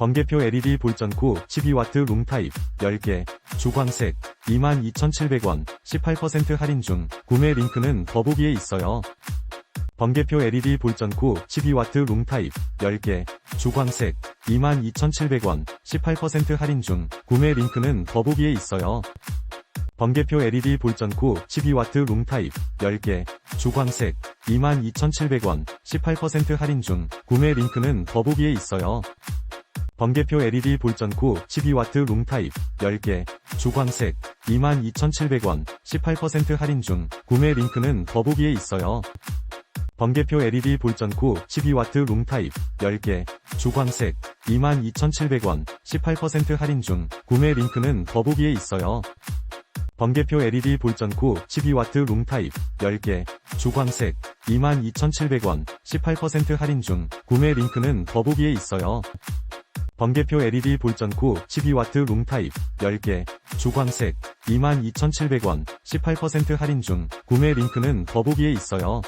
번개표 LED 볼전구 12W 룸타입 10개 주광색 22,700원 18% 할인 중 구매 링크는 더보기에 있어요. 번개표 LED 볼전구 12W 룸타입 10개 주광색 22,700원 18% 할인 중 구매 링크는 더보기에 있어요. 번개표 LED 볼전구 12W 룸타입 10개 주광색 22,700원 18% 할인 중 구매 링크는 더보기에 있어요. 번개표 LED 볼전구 12W 룸타입 10개 주광색 22,700원 18% 할인 중 구매 링크는 더보기에 있어요. 번개표 LED 볼전구 12W 룸타입 10개 주광색 22,700원 18% 할인 중 구매 링크는 더보기에 있어요. 번개표 LED 볼전구 12W 룸타입 10개 주광색 22,700원 18% 할인 중 구매 링크는 더보기에 있어요. 번개표 LED 볼전구 12W 룸타입 10개 주광색 22,700원 18% 할인 중 구매 링크는 더보기에 있어요.